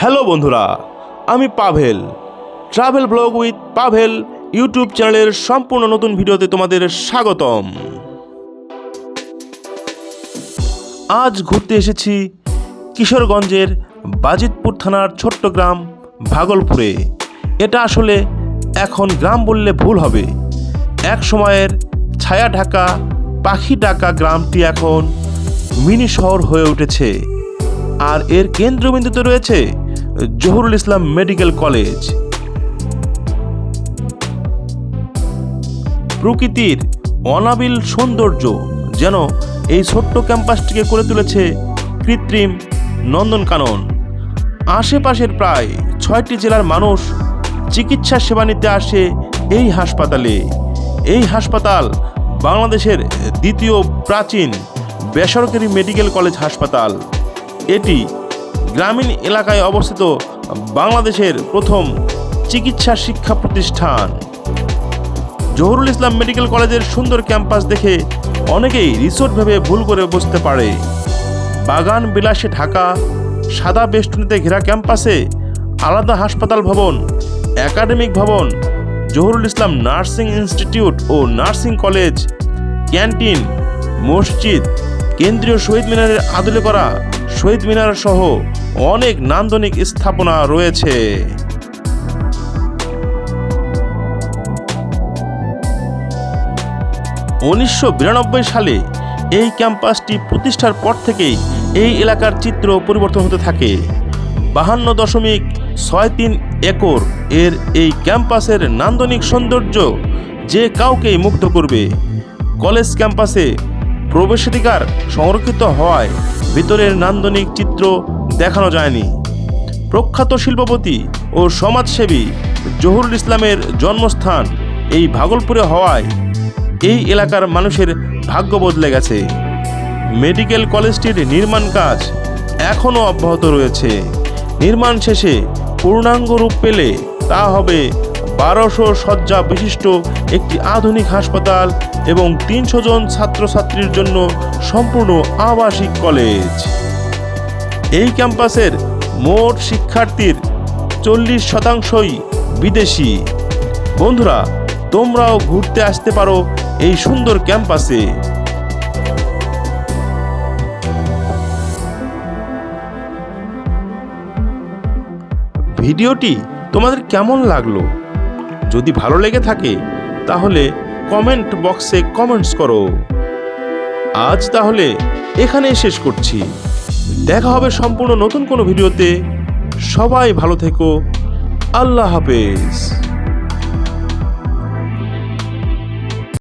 Hello বন্ধুরা, আমি Pavel. Travel blog with Pavel YouTube চ্যানেলের সম্পূর্ণ নতুন ভিডিওতে তোমাদের স্বাগতম। আজ ঘুরতে এসেছি কিশোরগঞ্জের বাজিতপুর থানার ছোট্ট গ্রাম ভাগলপুরে। এটা আসলে এখন গ্রাম বললে ভুল হবে। এক সময়ের ছায়া ঢাকা, পাখি ডাকা গ্রামটি এখন মিনি শহর হয়ে উঠেছে। আর এর কেন্দ্রবিন্দুতে রয়েছে জহুরুল ইসলাম মেডিকেল কলেজ। প্রকৃতির অনাবিল সৌন্দর্য যেন এই ছোট্ট ক্যাম্পাসটিকে করে তুলেছে কৃত্রিম নন্দনকানন। আশেপাশের প্রায় ছয়টি জেলার মানুষ চিকিৎসা সেবা নিতে আসে এই হাসপাতালে। এই হাসপাতাল বাংলাদেশের দ্বিতীয় প্রাচীন বেসরকারি মেডিকেল কলেজ হাসপাতাল। এটি গ্রামীণ এলাকায় অবস্থিত বাংলাদেশের প্রথম চিকিৎসা শিক্ষা প্রতিষ্ঠান। জহুরুল ইসলাম মেডিকেল কলেজের সুন্দর ক্যাম্পাস দেখে অনেকেই রিসোর্ট ভেবে ভুল করে বসতে পারে। বাগান, বিলাসে ঢাকা, সাদা বেষ্টনীতে ঘেরা ক্যাম্পাসে আলাদা হাসপাতাল ভবন, একাডেমিক ভবন, জহুরুল ইসলাম নার্সিং ইনস্টিটিউট ও নার্সিং কলেজ, ক্যান্টিন, মসজিদ, কেন্দ্রীয় শহীদ মিনারের আদলে করা শহীদ মিনার সহ অনেক নান্দনিক স্থাপনা রয়েছে। উনিশশো বিরানব্বই সালে এই ক্যাম্পাসটি প্রতিষ্ঠার পর থেকেই এই এলাকার চিত্র পরিবর্তন হতে থাকে। বাহান্ন দশমিক ছয় তিন একর এর এই ক্যাম্পাসের নান্দনিক সৌন্দর্য যে কাউকেই মুগ্ধ করবে। কলেজ ক্যাম্পাসে প্রবেশাধিকার সংরক্ষিত হওয়ায় ভিতরের নান্দনিক চিত্র দেখানো যায়নি। প্রখ্যাত শিল্পপতি ও সমাজসেবী জহুরুল ইসলামের জন্মস্থান এই ভাগলপুরে হওয়ায় এই এলাকার মানুষের ভাগ্য বদলে গেছে। মেডিকেল কলেজটির নির্মাণ কাজ এখনও অব্যাহত রয়েছে। নির্মাণ শেষে পূর্ণাঙ্গ রূপ পেলে তা হবে বারোশো শয্যা বিশিষ্ট একটি আধুনিক হাসপাতাল এবং তিনশো জন ছাত্রছাত্রীর জন্য সম্পূর্ণ আবাসিক কলেজ। এই ক্যাম্পাসের মোট শিক্ষার্থীর চল্লিশ শতাংশই বিদেশি। বন্ধুরা, তোমরাও ঘুরতে আসতে পারো এই সুন্দর ক্যাম্পাসে। ভিডিওটি তোমাদের কেমন লাগল? যদি ভালো লেগে থাকে, তাহলে কমেন্ট বক্সে কমেন্টস করো। আজ তাহলে এখানেই শেষ করছি। দেখা হবে সম্পূর্ণ নতুন কোনো ভিডিওতে। সবাই ভালো থেকো। আল্লাহ হাফেজ।